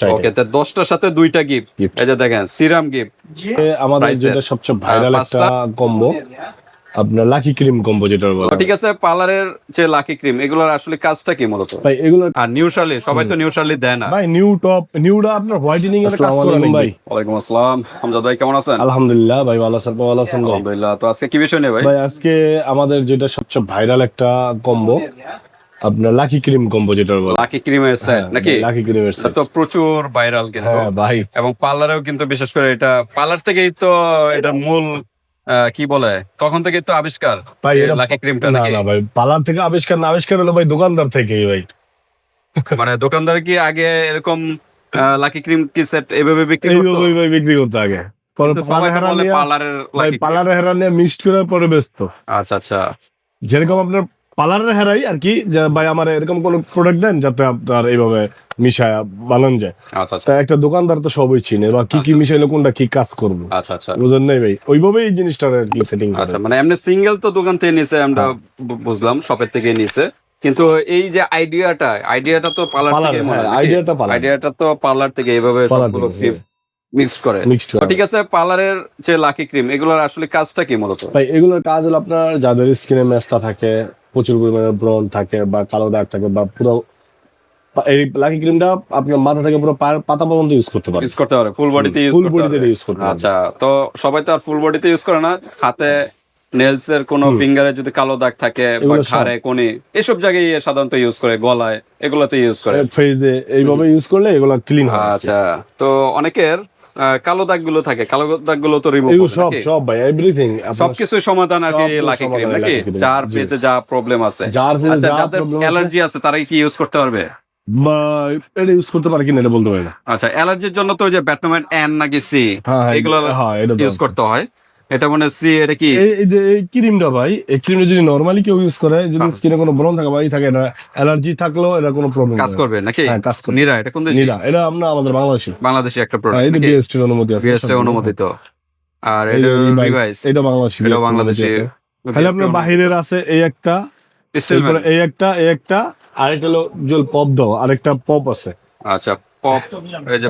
দশটা ওকে তো দশটার সাথে দুইটা গিফট. এই যে দেখেন সিরাম গিফট আমাদের যেটা সবচেয়ে ভাইরাল একটা কম্বো আপনার লাকি ক্রিম কম্বো যেটা বলে। ঠিক আছে পার্লারের যে লাকি ক্রিম এগুলোর আসলে কাজটা কি মূলত? ভাই এগুলো আর নিউ শার্লি সবাই তো নিউ শার্লি দেয় না। ভাই নিউ টপ নিউটা আপনার হোয়াইটেনিং এর কাজ করে ভাই। ওয়ালাইকুম আসসালাম। হামজাদ ভাই কেমন আছেন? আলহামদুলিল্লাহ ভাই ভালো আছেন ভালো আছেন আলহামদুলিল্লাহ। তো আজকে কি বিষয় নেই ভাই? ভাই আজকে আমাদের যেটা সবচেয়ে ভাইরাল একটা কম্বো আপনার লাকি ক্রিম কম্বো যেটা বলে। লাকি ক্রিমের সেট নাকি? লাকি ক্রিমের এটা তো প্রচুর ভাইরাল কিন্তু। হ্যাঁ ভাই। এবং পার্লারেও কিন্তু বিশেষ করে এটা পার্লার থেকেই তো এটার মূল কি বলে তখন থেকেই তো আবিষ্কার? ভাই লাকি ক্রিমটা না না ভাই পার্লার থেকে আবিষ্কার না আবিষ্কার হলো ভাই দোকানদার থেকেই ভাই। মানে দোকানদার কি আগে এরকম লাকি ক্রিম কি সেট এভাবে বিক্রি করতো? এইভাবে বিক্রি করতে আগে। পরে হেরানিয়া পার্লারের পার্লারের হেরা নিয়ে মিক্সড করার পরে ব্যস্ত। আচ্ছা আচ্ছা। যেরকম আপনার পার্লারের হেরাই আর কি যে ভাই আমার এরকম কোন প্রোডাক্ট দেন যাতে আপনার এইভাবে মিশায় বানান যায়। আচ্ছা আচ্ছা। তা একটা দোকানদার তো সবই চিনে বা কি কি মিশাইলে কোনটা কি কাজ করব। আচ্ছা আচ্ছা। বুঝেন নাই ভাই? ওইভাবেই এই জিনিসটা আর কি সেটিং আচ্ছা মানে এমনি সিঙ্গেল তো দোকান থেকে নিছে আমরা বুঝলাম শপের থেকে নিছে। কিন্তু এই যে আইডিয়াটা আইডিয়াটা তো পার্লার থেকে হ্যাঁ আইডিয়াটা পার্লার আইডিয়াটা তো পার্লার থেকে এইভাবে সবগুলো করে। ঠিক আছে পার্লারের যে লাকি ক্রিম এগুলোর আসলে কাজটা কি মূলত? ভাই এগুলোর কাজ হলো আপনার যাদের স্কিনে মেস্তা থাকে প্রচুর পরিমাণে থাকে বা কালো দাগ থাকে বা পুরো এই লাকি ক্রিমটা আপনার মাথা থেকে পুরো পাতা পর্যন্ত ইউজ করতে পারে। ইউজ করতে পারে ফুল বডিতে ইউজ ফুল বডিতে ইউজ করতে পারে। আচ্ছা তো সবাই তো আর ফুল বডিতে ইউজ করে না। হাতে নেলস এর কোনো। ফিঙ্গারে যদি কালো দাগ থাকে বা ঘাড়ে কোনি এসব জায়গায় সাধারণত ইউজ করে গলায় এগুলোতে ইউজ করে। ফেজে এইভাবে ইউজ করলে এগুলো ক্লিন হয় আচ্ছা তো অনেকের কালো দাগগুলো থাকে। কালো দাগগুলো তো রিমুভ সব সব ভাই এভরিথিং সবকিছু সমাধান আর কি লাকি ক্রিম নাকি? যার ফেসে যা প্রবলেম আছে। যার আচ্ছা যা যাদের প্রবলেম অ্যালার্জি আছে তারাই কি ইউজ করতে পারবে? এটা ইউজ করতে পারে কিনা এটা বলতে পারে না। আচ্ছা অ্যালার্জির জন্য তো ওই যে ব্যাটম্যান এন নাকি সি হ্যাঁ হ্যাঁ, এগুলো হ্যাঁ এটা ইউজ করতে হয়। এটা মানে সি এটা কি? এই ক্রিমটা ভাই এই ক্রিমটা যদি নরমালি কেউ ইউজ করে যদি হ্যাঁ। স্কিনে কোনো ব্রণ থাকে বা ই থাকে এটা অ্যালার্জি থাকলেও এটা কোনো প্রবলেম কাজ করবে নাকি? হ্যাঁ কাজ করবে। নিরা এটা কোন দেশে? এটা আমরা আমাদের বাংলাদেশি। বাংলাদেশি একটা হ্যাঁ, প্রোডাক্ট এটা বিএসটি অনুমতি আছে। বিএসটি অনুমোদিত। আর এটা রিভাইস এটা বাংলাদেশি এটা বাংলাদেশি তাহলে আপনার বাহিরের আছে এই একটা স্টিল এই একটা এই একটা আরেকটা হলো জল পপ দাও আরেকটা পপ আছে। আচ্ছা পপ এই যে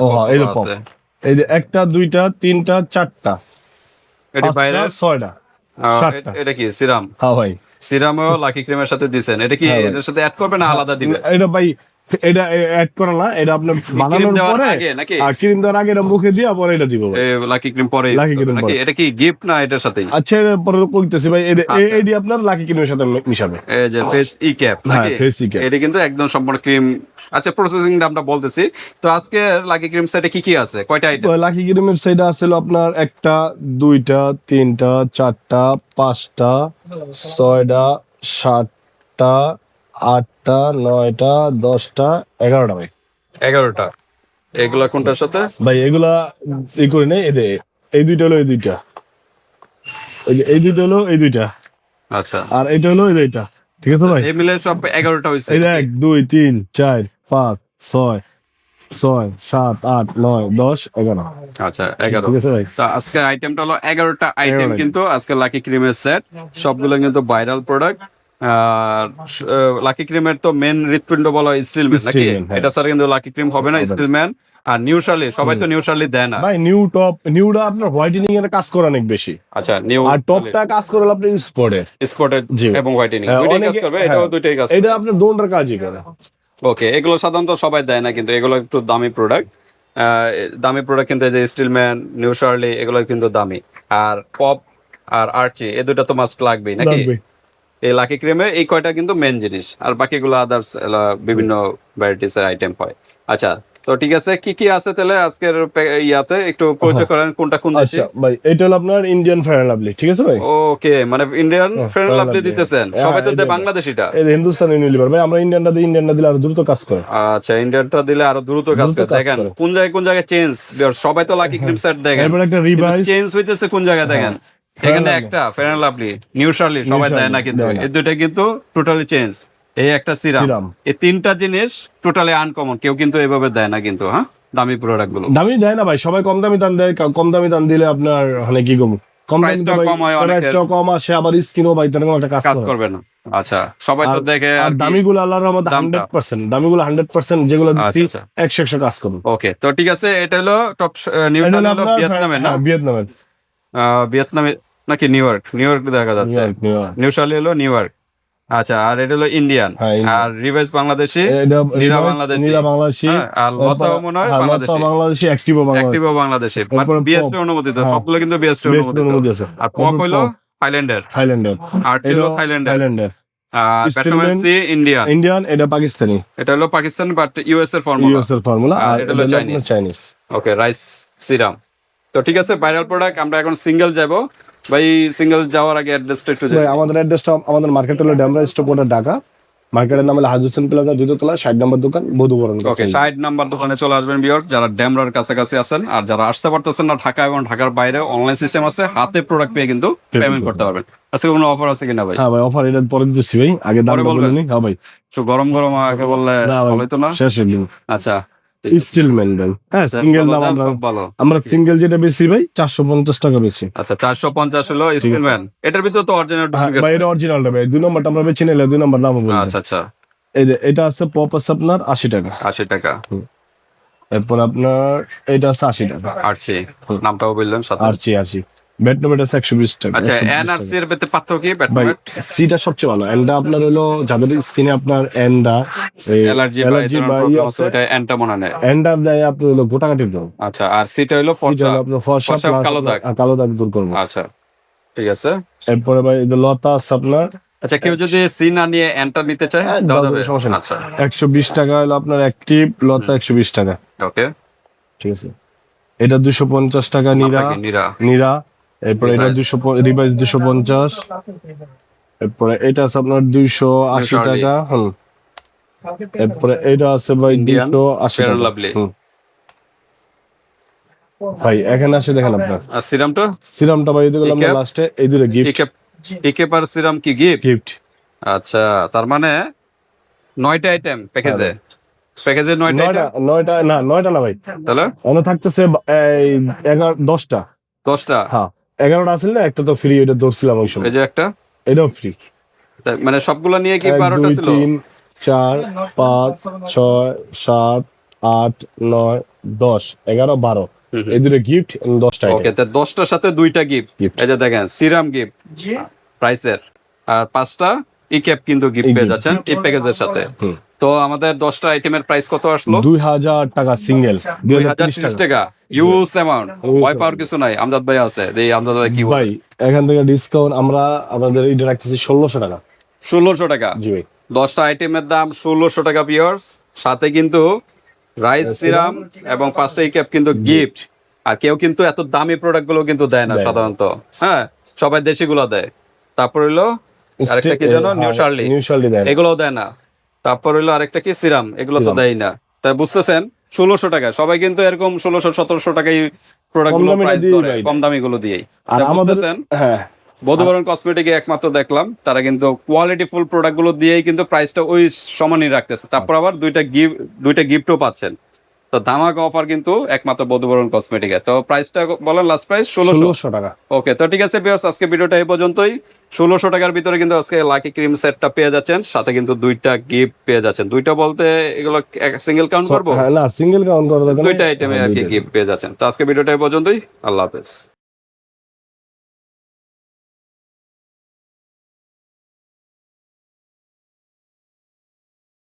পপ এই যে একটা দুইটা তিনটা চারটা। এটি বাইরে ছয়টা এটা কি সিরাম? হ্যাঁ ভাই। সিরামও লাকি ক্রিমের সাথে দিছেন। এটা কি এদের এটার সাথে অ্যাড করবে না আলাদা দিবে? এটা ভাই এটা অ্যাড করে না এটা আপনার বানানোর পরে আগে আর ক্রিম দেওয়ার আগে এটা মুখে দিয়া পরে এটা দিব লাকি ক্রিম পরে Cream নাকি পরে। এটা কি গিফট না এটার সাথেই? আচ্ছা পরে কইতেছি ভাই এডি আচ্ছা। আপনার লাকি ক্রিমের সাথে মিশাবে। এই যে ফেস ই ক্যাপ নাকি? ফেসি কে এটা কিন্তু একদম সম্পূর্ণ ক্রিম আচ্ছা প্রসেসিং আমরা বলতেছি। তো আজকে লাকি ক্রিম সেটে কি কি আছে? কয়টা আইটেম লাকি ক্রিমের সাইডে আসছিল আপনার একটা দুইটা তিনটা চারটা পাঁচটা ছয়টা সাতটা আটটা নয়টা দশটা এগারোটা ভাই। এগারোটা। এগুলা কোনটার সাথে? ভাই এগুলা ই করি নাই যে এই দুইটা হলো এই দুইটা। এই দুইটা হলো এই দুইটা। আচ্ছা। আর এইটা হলো এই দুইটা। ঠিক আছে ভাই? এই মিলে সব এগারোটা হয়েছে এক দুই তিন চার পাঁচ ছয় ছয় সাত আট নয় দশ এগারো। আচ্ছা এগারো। ঠিক আছে ভাই? আজকের আইটেমটা হলো এগারোটা আইটেম কিন্তু আজকে লাকি ক্রিমের সেট সবগুলো কিন্তু ভাইরাল প্রোডাক্ট লাকি ক্রিমের তো মেন হৃৎপিণ্ড বলা হয় স্টিল ম্যান নাকি? হ্যাঁ। এটা ছাড়া কিন্তু লাকি ক্রিম হবে না স্টিল ম্যান আর নিউ শার্লি সবাই তো নিউ শার্লি দেয় না। ভাই নিউ টপ নিউটা আপনার হোয়াইটেনিং এর কাজ করে অনেক বেশি। আচ্ছা নিউ আর টপটা কাজ করে হলো আপনার স্পটের এবং হোয়াইটেনিং হ্যাঁ, দুইটাই কাজ করবে হ্যাঁ। এটাও দুইটাই কাজ এটা আপনার দোনটার কাজই করে। ওকে এগুলো সাধারণত সবাই দেয় না কিন্তু এগুলো একটু দামি প্রোডাক্ট দামি প্রোডাক্ট কিন্তু যে স্টিলম্যান নিউ শার্লি এগুলো কিন্তু দামি। আর পপ আর আর্চি এ দুটো তো মাস্ট লাগবেই নাকি? এই লাকি ক্রিমে এই কয়টা কিন্তু মেন জিনিস। আর বাকিগুলো আদার্স বিভিন্ন ভ্যারাইটিস এর আইটেম হয়। আচ্ছা তো ঠিক আছে কি কি আছে তাহলে আজকের ইয়াতে? একটু পরিচয় করেন কোনটা কোন দেশি? আচ্ছা ভাই এটা হলো আপনার ইন্ডিয়ান ফেয়ার লাভলি ঠিক আছে ভাই? ওকে মানে ইন্ডিয়ান ফ্রেন্ড Fair লাভলি দিতেছেন। হ্যাঁ, সবাই তো। বাংলাদেশিটা। এই যে হিন্দুস্তানি ইউনিলিভার ভাই আমরা ইন্ডিয়ানটা দিই ইন্ডিয়ানটা দিলে আরও দ্রুত কাজ করে। আচ্ছা ইন্ডিয়ানটা দিলে আরও দ্রুত কাজ করে। দেখেন কোন জায়গায় কোন জায়গায় চেঞ্জ সবাই তো লাকি ক্রিম সেট দেখেন। এরপর একটা রিভাইস চেঞ্জ হইতেছে কোন জায়গায় দেখেন। এখানে একটা লাভলি নিউ শার্লি সবাই দেয় না কিন্তু। এই কিন্তু টোটালি চেঞ্জ এই একটা সিরাম এই তিনটা জিনিস টোটালি আনকমন কেউ কিন্তু এভাবে দেয় না কিন্তু হ্যাঁ? দামি প্রোডাক্টগুলো। দামি দেয় না ভাই সবাই কম দামি দাম দেয় কম দামি দাম দিলে আপনার মানে কি কম আসে আবার স্কিনও ভাই একটা কাজ করবে না। আচ্ছা সবাই তো দেখে আর দামিগুলো আল্লাহর রহমতে দামিগুলো যেগুলো আচ্ছা আচ্ছা। কাজ ওকে তো ঠিক আছে এটা হলো টপ হলো না? ভিয়েতনামের ভিয়েতনামে নাকি নিউ ইয়র্ক? নিউ ইয়র্ক দেখা যাচ্ছে। নিউ হলো নিউ ইয়র্ক। আচ্ছা আর এটা হলো ইন্ডিয়ান। হ্যাঁ, আর রিভাইস বাংলাদেশি নীরা বাংলাদেশি। নীরা বাংলাদেশি। হ্যাঁ, আর লতাও মনে হয় হ্যাঁ, লতা বাংলাদেশি। বাংলাদেশি অ্যাক্টিভও বাংলাদেশি। বাংলাদেশি। অনুমোদিত। হ্যাঁ। সবগুলো কিন্তু বিএসপি অনুমোদিত। আর পপ হলো থাইল্যান্ডের থাইল্যান্ডের আর এটা থাইল্যান্ডের থাইল্যান্ডের ইন্ডিয়ান ইন্ডিয়ান এটা পাকিস্তানি এটা হলো পাকিস্তান বাট ইউএস এর ফর্মুলা ইউএস এর ফর্মুলা আর এটা হলো হলো চাইনিজ ওকে রাইস সিরাম তো ঠিক আছে ভাইরাল প্রোডাক্ট আমরা এখন সিঙ্গেল যাব। ভাই সিঙ্গেল যাওয়ার আগে অ্যাড্রেসটা একটু ভাই আমাদের অ্যাড্রেসটা আমাদের মার্কেট হলো ড্যামরা স্টোপোর্টার ঢাকা মার্কেটের নাম হলো হাজ হোসেন প্লাজা দ্বিতীয়তলা ষাট নম্বর দোকান বধুবরণ ওকে ষাট নাম্বার দোকানে চলে আসবেন বিয়র যারা ড্যামরার কাছাকাছি আছেন আর যারা আসতে পারতেছেন না ঢাকা এবং ঢাকার বাইরে অনলাইন সিস্টেম আছে হাতে প্রোডাক্ট পেয়ে কিন্তু পেমেন্ট করতে পারবেন। আজকে কোনো অফার আছে কিনা ভাই? হ্যাঁ ভাই অফার এটা পরে দিচ্ছি ভাই আগে দাম বলবেন? বলে হ্যাঁ ভাই। একটু গরম গরম আগে বললে না ভাই। ভালো হতো না? শেষ আচ্ছা। স্টিল মেনবেন হ্যাঁ সিঙ্গেল দাম আমরা আমরা সিঙ্গেল যেটা বেশি ভাই চারশো পঞ্চাশ টাকা বেশি। আচ্ছা চারশো পঞ্চাশ হলো স্পিলম্যান এটার ভিতরে তো অরিজিনাল হ্যাঁ, ভাই এটা অরিজিনালটা ভাই। দুই নম্বরটা আমরা বেছে নিলে দুই নম্বর দাম আচ্ছা আচ্ছা। এই যে এটা আছে পপ আছে আপনার আশি টাকা। আশি টাকা। এরপর আপনার এটা আছে আশি টাকা। আরছি নামটাও বললেন সাথে আর চি আশি ব্যাট নোবেট আছে একশো বিশ টাকা আচ্ছা এনআরসি এর ভিতরে পার্থক্য কি সিটা সবচেয়ে ভালো। এন্ডা আপনার হলো যাদের স্কিনে আপনার এন্ডা অ্যালার্জি অ্যালার্জি বা এটা অ্যান্টা মনে নেয়। এন্ডার দেয় আপনি হলো আচ্ছা আর সিটা হলো ফর্সা। ফর্সা কালো দাগ। কালো দাগ দূর করব। আচ্ছা ঠিক আছে। এরপরে ভাই লতা আছে আপনার। আচ্ছা কেউ যদি সি না নিয়ে এন্টার নিতে চায় হ্যাঁ, সমস্যা আচ্ছা। একশো বিশ টাকা হলো আপনার অ্যাক্টিভ লতা একশো বিশ টাকা। ওকে ঠিক আছে। এটা দুশো পঞ্চাশ টাকা নিরা। নিরা। নিরা। এরপরে এটা দুশো রিভাইস দুশো পঞ্চাশ। এরপরে এটা আছে আপনার দুইশো আশি টাকা হুম। এরপরে এটা আছে ভাই দুশো আশি টাকা ভাই এখানে আসে দেখেন আপনার। আর সিরামটা? সিরামটা ভাই দিলাম? লাস্টে এই দুটো গিফট ইকে পার সিরাম কি গিফট গিফট আচ্ছা তার মানে নয়টা আইটেম প্যাকেজে প্যাকেজে নয়টা নয়টা নয়টা না নয়টা না ভাই। তাহলে? অন্য থাকতেছে এই এগারো দশটা। দশটা? হ্যাঁ। এগারোটা আসলে না একটা তো ফ্রি এটা ধরছিলাম ওই সময়। এই যে একটা? এটাও ফ্রি মানে সবগুলো নিয়ে কি বারোটা ছিল? তিন চার পাঁচ ছয় সাত আট নয় দশ এগারো বারো। এই দুটো গিফট দশটা ওকে। তো দশটার সাথে দুইটা গিফট। এই যে দেখেন সিরাম গিফট প্রাইসের আর পাঁচটা ই ক্যাপ কিন্তু গিফট পেয়ে যাচ্ছেন এই প্যাকেজের সাথে। হুম। তো আমাদের দশটা আইটেমের প্রাইস কত আসলো? দুই হাজার টাকা সিঙ্গেল দুই দুই হাজার ত্রিশ টাকা। ইউজ অ্যামাউন্ট ভয় পাওয়ার কিছু নাই। আমজাদ ভাই আছে। এই আমজাদ ভাই কি ভাই এখান থেকে ডিসকাউন্ট আমরা আমাদের এটা রাখতেছি ষোলোশো টাকা। ষোলোশো টাকা। জি ভাই। দশটা আইটেমের দাম ষোলোশো টাকা পিওর্স সাথে কিন্তু রাইস সিরাম এবং পাঁচটা ই ক্যাপ কিন্তু গিফট আর কেউ কিন্তু এত দামি প্রোডাক্টগুলো কিন্তু দেয় না সাধারণত। হ্যাঁ সবাই দেশি গুলো দেয়। তারপর হইল আরেকটা কি জানো? New Charlie। নিউ শার্লি দেয় এগুলোও দেয় না। তারপর হইল আরেকটা কি? সিরাম। এগুলো তো দেয় না। তাই বুঝতেছেন? ষোলোশো টাকা। সবাই কিন্তু এরকম ষোলোশো সতেরোশো টাকাই প্রোডাক্ট কমগুলো প্রাইস কম দামি গুলো দিয়েই আমাদের বুঝতেছেন? হ্যাঁ। বধুবরণ কসমেটিকে একমাত্র দেখলাম। তারা কিন্তু কোয়ালিটি ফুল প্রোডাক্টগুলো দিয়েই কিন্তু প্রাইসটা ওই সমানই রাখতেছে। তারপর আবার দুইটা গিফট দুইটা গিফটও পাচ্ছেন। তো ধামাক অফার কিন্তু একমাত্র বধুবরণ কসমেটিকে তো প্রাইসটা বলেন লাস্ট প্রাইস ষোলোশো। টাকা। ওকে তো ঠিক আছে বিয়ার্স আজকে ভিডিওটা এই পর্যন্তই। ষোলোশো টাকার ভিতরে কিন্তু আজকে লাকি ক্রিম সেটটা পেয়ে যাচ্ছেন সাথে কিন্তু দুইটা গিফট পেয়ে যাচ্ছেন। দুইটা বলতে এগুলো সিঙ্গেল কাউন্ট করব? হ্যাঁ না সিঙ্গেল কাউন্ট করব দুইটা আইটেমে হ্যাঁ, আর কি গিফট পেয়ে যাচ্ছেন। তো আজকে ভিডিওটা এই পর্যন্তই। আল্লাহ হাফেজ।